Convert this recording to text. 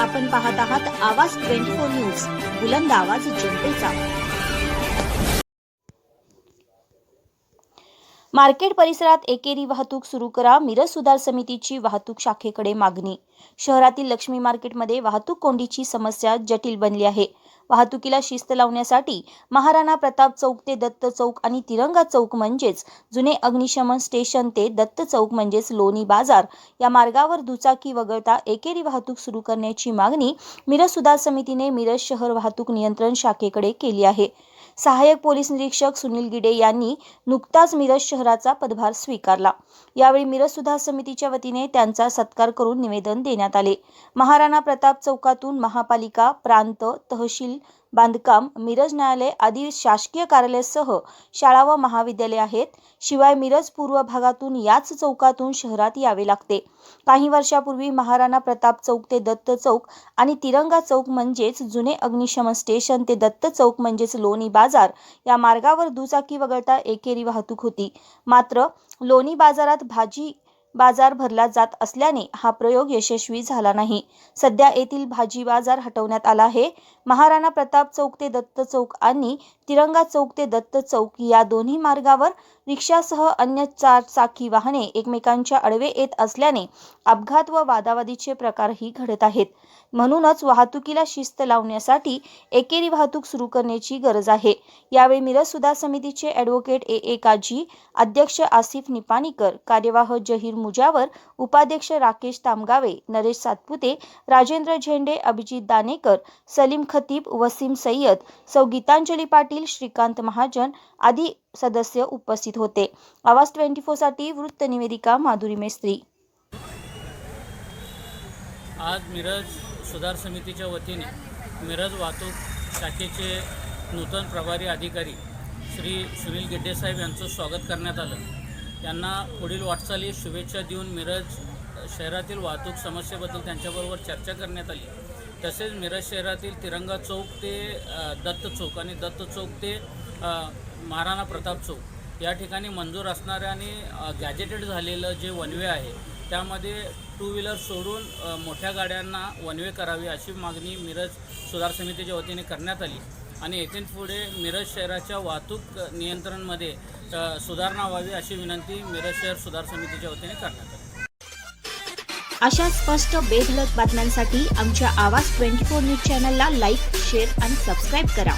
आपण पाहत आहात आवाज ट्वेंटी फोर न्यूज बुलंद आवाज जनतेचा. मार्केट परिसरात एकेरी वाहतूक सुरू करा मिरज सुधार समितीची वाहतूक शाखेकडे मागणी. शहरातील लक्ष्मी मार्केटमध्ये वाहतूक कोंडीची समस्या जटिल बनली आहे. वाहतुकीला शिस्त लावण्यासाठी महाराणा प्रताप चौक ते दत्त चौक आणि तिरंगा चौक म्हणजेच जुने अग्निशमन स्टेशन ते दत्त चौक म्हणजेच लोणी बाजार या मार्गावर दुचाकी वगळता एकेरी वाहतूक सुरू करण्याची मागणी मिरज सुधार समितीने मिरज शहर वाहतूक नियंत्रण शाखेकडे केली आहे. सहाय्यक पोलीस निरीक्षक सुनील गिडे यांनी नुकताच मिरज शहराचा पदभार स्वीकारला. यावेळी मिरज सुधार समितीच्या वतीने त्यांचा सत्कार करून निवेदन देण्यात आले. महाराणा प्रताप चौकातून महापालिका प्रांत तहसील बांधकाम मिरज न्यायालय आदी शासकीय कार्यालयासह शाळा व महाविद्यालय आहेत. शिवाय मिरज पूर्व भागातून याच चौकातून शहरात यावे लागते. काही वर्षापूर्वी महाराणा प्रताप चौक ते दत्त चौक आणि तिरंगा चौक म्हणजेच जुने अग्निशमन स्टेशन ते दत्त चौक म्हणजेच लोणी बाजार या मार्गावर दुचाकी वगळता एकेरी वाहतूक होती. मात्र लोणी बाजारात भाजी बाजार भरला जात असल्याने हा प्रयोग यशस्वी झाला नाही. सध्या येथील भाजी बाजार हटवण्यात आला आहे. महाराणा प्रताप चौक ते दत्त चौक आणि तिरंगा चौक ते दत्त चौक या दोन्ही मार्गावर रिक्षासह अन्य चार चाकी वाहने एकमेकांच्या आडवे येत असल्याने अपघात व वादावादीचे प्रकारही घडत आहेत. म्हणूनच वाहतुकीला शिस्त लावण्यासाठी एकेरी वाहतूक सुरू करण्याची गरज आहे. यावेळी मिरज सुधार समितीचे ॲडव्होकेट ए ए काजी अध्यक्ष आसिफ निपाणीकर कार्यवाह जहीर मुजावर उपाध्यक्ष राकेश तामगावे नरेश सातपुते राजेंद्र झेंडे अभिजित दानेकर सलीम खतीब वसीम सय्यद सौ गीतांजली पाटील श्रीकांत महाजन आदी सदस्य उपस्थित होते. आवाज ट्वेंटी साठी वृत्तनिवेदिका माधुरी मेस्त्री. आज मिरज सुधार समितीच्या वतीने मिरज वाहतूक शाखेचे नूतन प्रभारी अधिकारी श्री सुनील गिड्डेसाहेब यांचं स्वागत करण्यात आलं. त्यांना पुढील वाटचाली शुभेच्छा देऊन मिरज शहरातील वाहतूक समस्येबद्दल त्यांच्याबरोबर चर्चा करण्यात आली. तसेच मिरज शहरातील तिरंगा चौक ते दत्त चौक आणि दत्त चौक ते महाराणा प्रताप चौक या ठिकाणी मंजूर असणाऱ्या आणि गॅजेटेड झालेलं जे वनवे आहे त्यामध्ये टू व्हीलर सोडून मोठ्या गाड्यांना वनवे करावी अशी मागणी मिरज सुधार समितीच्या वतीने करण्यात आली. आणि येथून पुढे मिरज शहराच्या वाहतूक नियंत्रणमध्ये सुधारणा व्हावी अशी विनंती मिरज शहर सुधार समितीच्या वतीने करण्यात आली. अशा स्पष्ट बेधडक बातम्यांसाठी आमच्या आवाज ट्वेंटी फोर न्यूज चॅनलला लाईक शेअर आणि सबस्क्राईब करा.